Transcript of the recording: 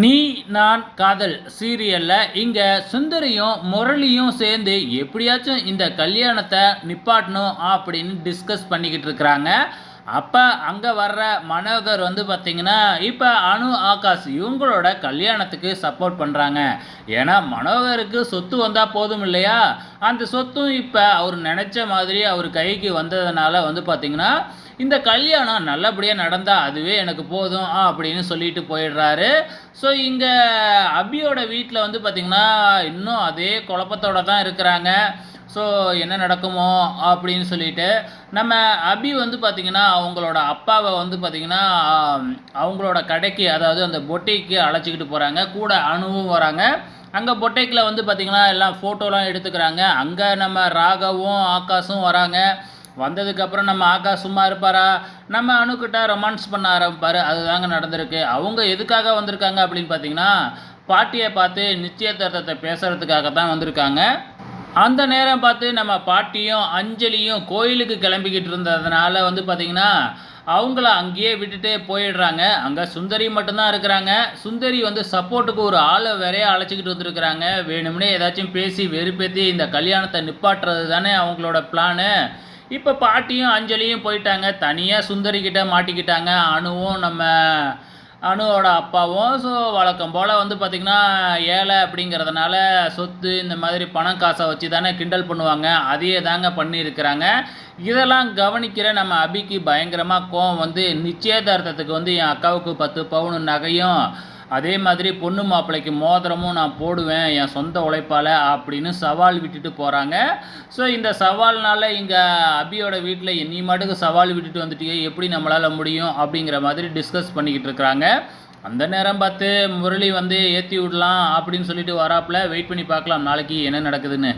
நீ நான் காதல் சீரியலில் இங்கே சுந்தரியும் முரளியும் சேர்ந்து எப்படியாச்சும் இந்த கல்யாணத்தை நிப்பாட்டணும் அப்படின்னு டிஸ்கஸ் பண்ணிக்கிட்டு இருக்கிறாங்க. அப்போ அங்கே வர்ற மனோகர் வந்து பார்த்திங்கன்னா இப்போ அனு ஆகாஷ் இவங்களோட கல்யாணத்துக்கு சப்போர்ட் பண்ணுறாங்க ஏன்னா மனோகருக்கு சொத்து வந்தால் போதும் இல்லையா? அந்த சொத்தும் இப்போ அவர் நினச்ச மாதிரி அவர் கைக்கு வந்ததுனால வந்து பார்த்திங்கன்னா இந்த கல்யாணம் நல்லபடியாக நடந்தால் அதுவே எனக்கு போதும் அப்படின்னு சொல்லிட்டு போயிடுறாரு. ஸோ இங்கே அபியோட வீட்டில் வந்து பார்த்திங்கன்னா இன்னும் அதே குழப்பத்தோடு தான் இருக்கிறாங்க. ஸோ என்ன நடக்குமோ அப்படின்னு சொல்லிட்டு நம்ம அபி வந்து பார்த்திங்கன்னா அவங்களோட அப்பாவை வந்து பார்த்திங்கன்னா அவங்களோட கடைக்கு அதாவது அந்த பொட்டைக்கு அழைச்சிக்கிட்டு போகிறாங்க கூட அணுவும் வராங்க. அங்கே பொட்டைக்கில் வந்து பார்த்திங்கன்னா எல்லாம் ஃபோட்டோலாம் எடுத்துக்கிறாங்க. அங்கே நம்ம ராகவும் ஆகாஷும் வராங்க. வந்ததுக்கப்புறம் நம்ம ஆகாஷ் சும்மா இருப்பாரா? நம்ம அணுக்கிட்ட ரொமான்ஸ் பண்ண ஆரம்பிப்பார். அதுதாங்க நடந்திருக்கு. அவங்க எதுக்காக வந்திருக்காங்க அப்படின்னு பார்த்தீங்கன்னா பாட்டியை பார்த்து நிச்சயதார்த்தத்தை பேசுகிறதுக்காக தான் வந்திருக்காங்க. அந்த நேரம் பார்த்து நம்ம பாட்டியும் அஞ்சலியும் கோயிலுக்கு கிளம்பிக்கிட்டு இருந்ததுனால வந்து பார்த்திங்கன்னா அவங்கள அங்கேயே விட்டுட்டு போயிடுறாங்க. அங்கே சுந்தரி மட்டும்தான் இருக்கிறாங்க. சுந்தரி வந்து சப்போர்ட்டுக்கு ஒரு ஆளை வேறையே அழைச்சிக்கிட்டு வந்துருக்குறாங்க. வேணும்னே ஏதாச்சும் பேசி வெறுப்பேற்றி இந்த கல்யாணத்தை நிப்பாட்டுறது தானே அவங்களோட பிளானு. இப்போ பாட்டியும் அஞ்சலியும் போயிட்டாங்க. தனியாக சுந்தரிக்கிட்ட மாட்டிக்கிட்டாங்க. அணுவும் நம்ம அணுவோட அப்பாவும் ஸோ வழக்கம் போல் வந்து பார்த்திங்கன்னா ஏழை அப்படிங்கிறதுனால சொத்து இந்த மாதிரி பணம் காசை வச்சு தானே கிண்டல் பண்ணுவாங்க. அதையே தாங்க பண்ணியிருக்கிறாங்க. இதெல்லாம் கவனிக்கிற நம்ம அபிக்கு பயங்கரமாக கோவம் வந்து நிச்சயதார்த்தத்துக்கு வந்து என் அக்காவுக்கு பத்து பவுன் நகையும் அதே மாதிரி பொண்ணு மாப்பிள்ளைக்கு மோதிரமும் நான் போடுவேன் என் சொந்த உழைப்பால் அப்படின்னு சவால் விட்டுட்டு போகிறாங்க ஸோ இந்த சவால்னால் இங்கே அபியோட வீட்டில் நீ மாட்டுக்கு சவால் விட்டுட்டு வந்துட்டீங்க எப்படி நம்மளால் முடியும் அப்படிங்கிற மாதிரி டிஸ்கஸ் பண்ணிக்கிட்டு இருக்கிறாங்க. அந்த நேரம் பார்த்து முரளி வந்து ஏற்றி விடலாம் அப்படின்னு சொல்லிட்டு வராப்பில் வெயிட் பண்ணி பார்க்கலாம் நாளைக்கு என்ன நடக்குதுன்னு.